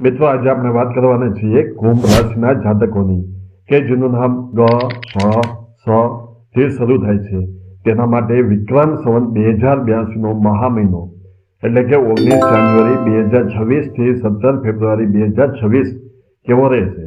મિત્રો આજે આપણે વાત કરવાના છીએ કુંભ રાશિના જાતકોની, કે જેનું નામ ગ, સ સ, જે શરૂ થાય છે. તેના માટે વિક્રમ સંવત બે હજાર બ્યાસીનો મહા મહિનો એટલે કે ઓગણીસ જાન્યુઆરી બે હજાર છવ્વીસથી સત્તર ફેબ્રુઆરી બે હજાર છવ્વીસ કેવો રહેશે?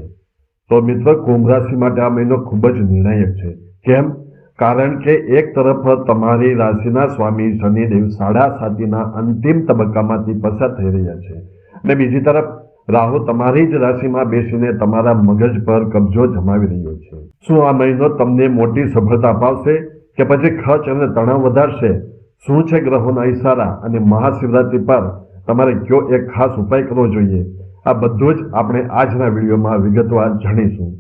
તો મિત્રો, કુંભ રાશિ માટે આ મહિનો ખૂબ જ નિર્ણાયક છે. કેમ? કારણ કે એક તરફ તમારી રાશિના સ્વામી શનિદેવ સાડા સાતીના અંતિમ તબક્કામાંથી પસાર થઈ રહ્યા છે. અને બીજી તરફ રાહુ તમારી જ રાશિમાં બેસીને તમારા મગજ પર કબજો જમાવી રહ્યો છે. શું આ મહિનો તમને મોટી સફળતા અપાવશે કે પછી ખર્ચ અને તણાવ વધારશે? શું છે ગ્રહોના ઇશારા અને મહાશિવરાત્રિ પર તમારે કયો એક ખાસ ઉપાય કરવો જોઈએ? આ બધું જ આપણે આજના વિડીયોમાં વિગતવાર જાણીશું.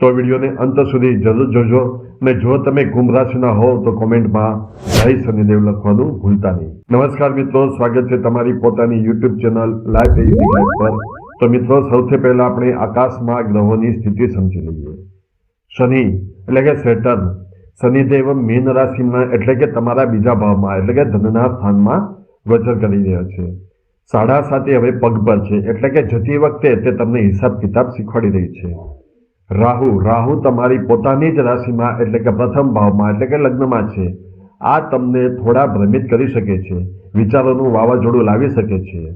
તો વિડીયોને અંત સુધી જરૂર જોજો અને જો તમે કુંભ રાશિના હોવ તો કોમેન્ટમાં જય શનિદેવ લખવાનું ભૂલતા નહીં. નમસ્કાર મિત્રો, સ્વાગત છે તમારી પોતાની યુટ્યુબ ચેનલ લાઈવ પર. તો મિત્રો, સૌથી પહેલા આપણે આકાશમાં ગ્રહોની સ્થિતિ સમજી લઈએ. શનિ, એટલે કે સેટર્ન. શનિદેવ મીન રાશિમાં, એટલે કે તમારા બીજા ભાવમાં, એટલે કે ધનના સ્થાનમાં ગોચર કરી રહ્યા છે. સાડા સાતે હવે પગ પર છે, એટલે કે જતી વખતે તે તમને હિસાબ કિતાબ શીખવાડી રહી છે. રાહુ રાહુ તમારી પોતાની જ રાશિમાં, એટલે કે પ્રથમ ભાવમાં, એટલે કે લગ્નમાં છે. આ તમને થોડા ભ્રમિત કરી શકે છે, વિચારોનું વાવાઝોડું લાવી શકે છે.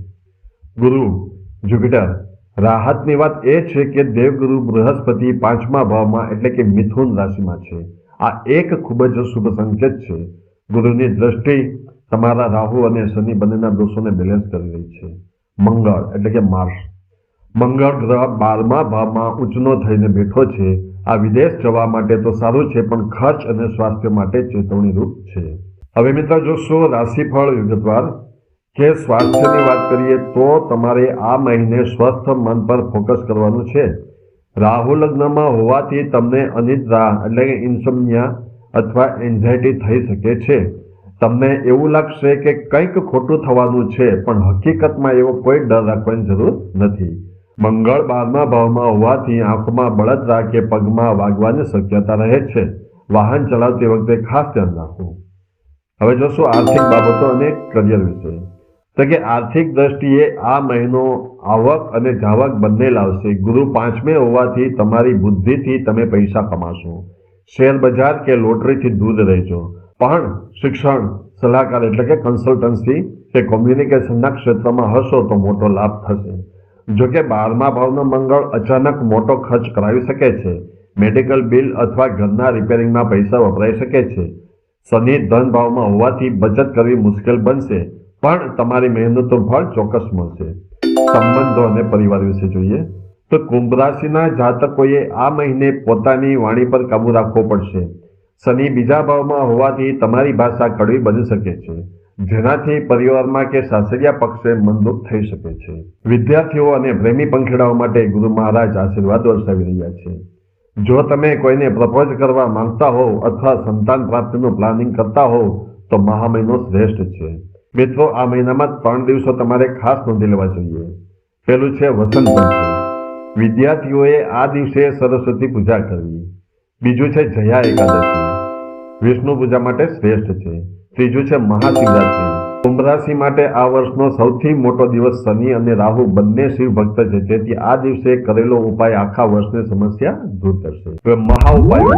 ગુરુ જુપિટર રાહતની વાત એ છે કે દેવગુરુ બૃહસ્પતિ પાંચમા ભાવમાં એટલે કે મિથુન રાશિમાં છે. આ એક ખૂબ જ શુભ સંકેત છે. ગુરુની દ્રષ્ટિ તમારા રાહુ અને શનિ બંનેના દોષોને બેલેન્સ કરી રહી છે. મંગળ એટલે કે માર્સ. મંગળ ગ્રહ બારમા ભાવમાં ઉંચનો થઈને બેઠો છે. આ વિદેશ જવા માટે તો સારું છે, પણ ખર્ચ અને સ્વાસ્થ્ય માટે ચેતવણી રૂપ છે. હવે મિત્રો, જોશો, રાશિફળ વિગતવાર કે સ્વાસ્થ્યની વાત કરીએ તો તમારે આ મહિને સ્વસ્થ મન પર ફોકસ કરવાનું છે. રાહુ લગ્નમાં હોવાથી તમને અનિદ્રા એટલે કે ઇન્સોમિયા અથવા એન્ઝાયટી થઈ શકે છે. તમને એવું લાગશે કે કંઈક ખોટું થવાનું છે, પણ હકીકતમાં એવો કોઈ ડર રાખવાની જરૂર નથી. મંગળ બારમા ભાવમાં હોવાથી આંખમાં બળતરા કે પગમાં વાગવાની શક્યતા રહે છે. વાહન ચલાવતી વખતે ખાસ ધ્યાન રાખવું. હવે જોશું આર્થિક બાબતો અને કરિયર વિશે. તો કે આર્થિક દ્રષ્ટિએ આ મહિનો આવક અને જાવક બંને લાવશે. ગુરુ પાંચમે હોવાથી તમારી બુદ્ધિથી તમે પૈસા કમાશો. શેર બજાર કે લોટરીથી દૂર રહેજો. પણ શિક્ષણ, સલાહકાર એટલે કે કન્સલ્ટન્સી કે કોમ્યુનિકેશનના ક્ષેત્રમાં હશો તો મોટો લાભ થશે. જોકે બારમા ભાવનો મંગળ અચાનક મોટો ખર્ચ કરાવી શકે છે. મેડિકલ બિલ અથવા ઘરના રિપેરિંગમાં પૈસા વપરાઈ શકે છે. શનિ ધન ભાવમાં હોવાથી બચત કરવી મુશ્કેલ બનશે. પણ તમારી મહેનતનું ફળ ચોક્કસ મળશે. સંબંધો અને પરિવાર વિશે જોઈએ તો કુંભ રાશિના જાતકોએ આ મહિને પોતાની વાણી પર કાબુ રાખવો પડશે. શનિ બીજા ભાવમાં હોવાથી તમારી ભાષા કડવી બની શકે છે, જેનાથી પરિવારમાં કે સાસરિયા પક્ષે મનદુખ થઈ શકે છે. વિદ્યાર્થીઓ અને પ્રેમી પંખેડાઓ માટે ગુરુ મહારાજ આશીર્વાદ વરસાવી રહ્યા છે. જો તમે કોઈને પ્રપોઝ કરવા માંગતા હોવ અથવા સંતાન પ્રાપ્તિનું પ્લાનિંગ કરતા હોવ, તો મહા મહિનો શ્રેષ્ઠ છે. મિત્રો, આ મહિનામાં ત્રણ દિવસો તમારે ખાસ નોંધી લેવા જોઈએ. પેલું છે વસંત પંચમી. વિદ્યાર્થીઓએ આ દિવસે સરસ્વતી પૂજા કરવી. બીજું છે જયા એકાદશી. વિષ્ણુ પૂજા માટે શ્રેષ્ઠ છે. ત્રીજું છે મહાશિવરાત્રી. કુંભ રાશિ માટે આ વર્ષનો સૌથી મોટો દિવસ શનિ અને રાહુ બંને શિવ ભક્ત છે. તેથી આ દિવસે કરેલો ઉપાય આખા વર્ષની સમસ્યા દૂર કરશે. મહા ઉપાયો.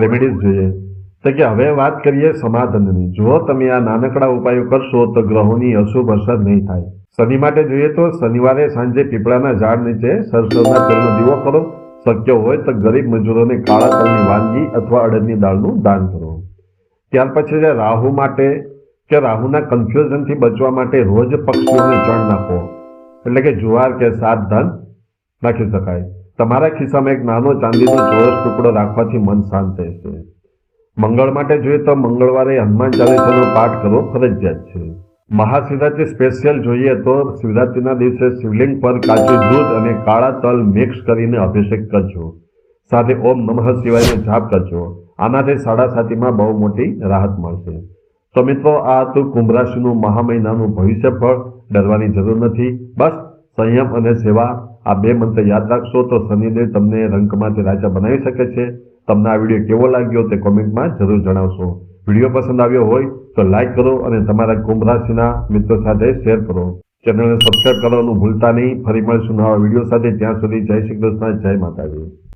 રેમેડીઝ જોઈએ. તો કે હવે વાત કરીએ સમાધાનની. જો તમે આ નાનકડા ઉપાયો કરશો તો ગ્રહોની અશુભ અસર નહીં થાય. શનિ માટે જોઈએ તો શનિવારે સાંજે પીપળાના ઝાડ નીચે સરસવના તેલનો દીવો કરો. શક્ય હોય તો ગરીબ મજૂરોને કાળા તલની વાનગી અથવા અડદની દાળનું દાન કરો. ત્યાર પછી છે રાહુ માટે કે રાહુના કન્ફ્યુઝનથી બચવા માટે રોજ પક્ષીઓને ચણ નાખો. એટલે કે જુવાર કે સાત ધન નાખી શકાય. તમારા ખિસ્સામાં એક નાનો ચાંદીનો ચોરસ ટુકડો રાખવાથી મન શાંત રહેશે. મંગળ માટે જોઈએ તો મંગળવારે હનુમાન ચાલીસાનો પાઠ કરવો ફરજિયાત છે. મહાશિવરાત્રિ સ્પેશિયલ જોઈએ તો શિવરાત્રિના દિવસે શિવલિંગ પર કાચું દૂધ અને કાળા તલ મિક્સ કરીને અભિષેક કરજો. સાથે ઓમ નમઃ શિવાયનો જાપ કરજો. આનાથી સાડા સાતીમાં બહુ મોટી રાહત મળશે. તો મિત્રો, આ હતું કુંભ રાશિનું મહા મહિનાનું ભવિષ્ય ફળ. ડરવાની જરૂર નથી. બસ સંયમ અને સેવા. આ બે મંત્ર યાદ રાખશો તો શનિદેવ તમને રંકમાંથી રાજા બનાવી શકે છે. તમને આ વીડિયો કેવો લાગ્યો તે કોમેન્ટમાં જરૂર જણાવશો. વીડિયો પસંદ આવ્યો હોય તો લાઈક કરો અને તમારા કુંભ રાશિના મિત્રો સાથે શેર કરો. ચેનલને સબસ્ક્રાઇબ કરવાનું ભૂલતા નહીં. ફરી મળીશું નવા વીડિયો સાથે. ત્યાં સુધી જય શ્રી કૃષ્ણ. જય માતાજી.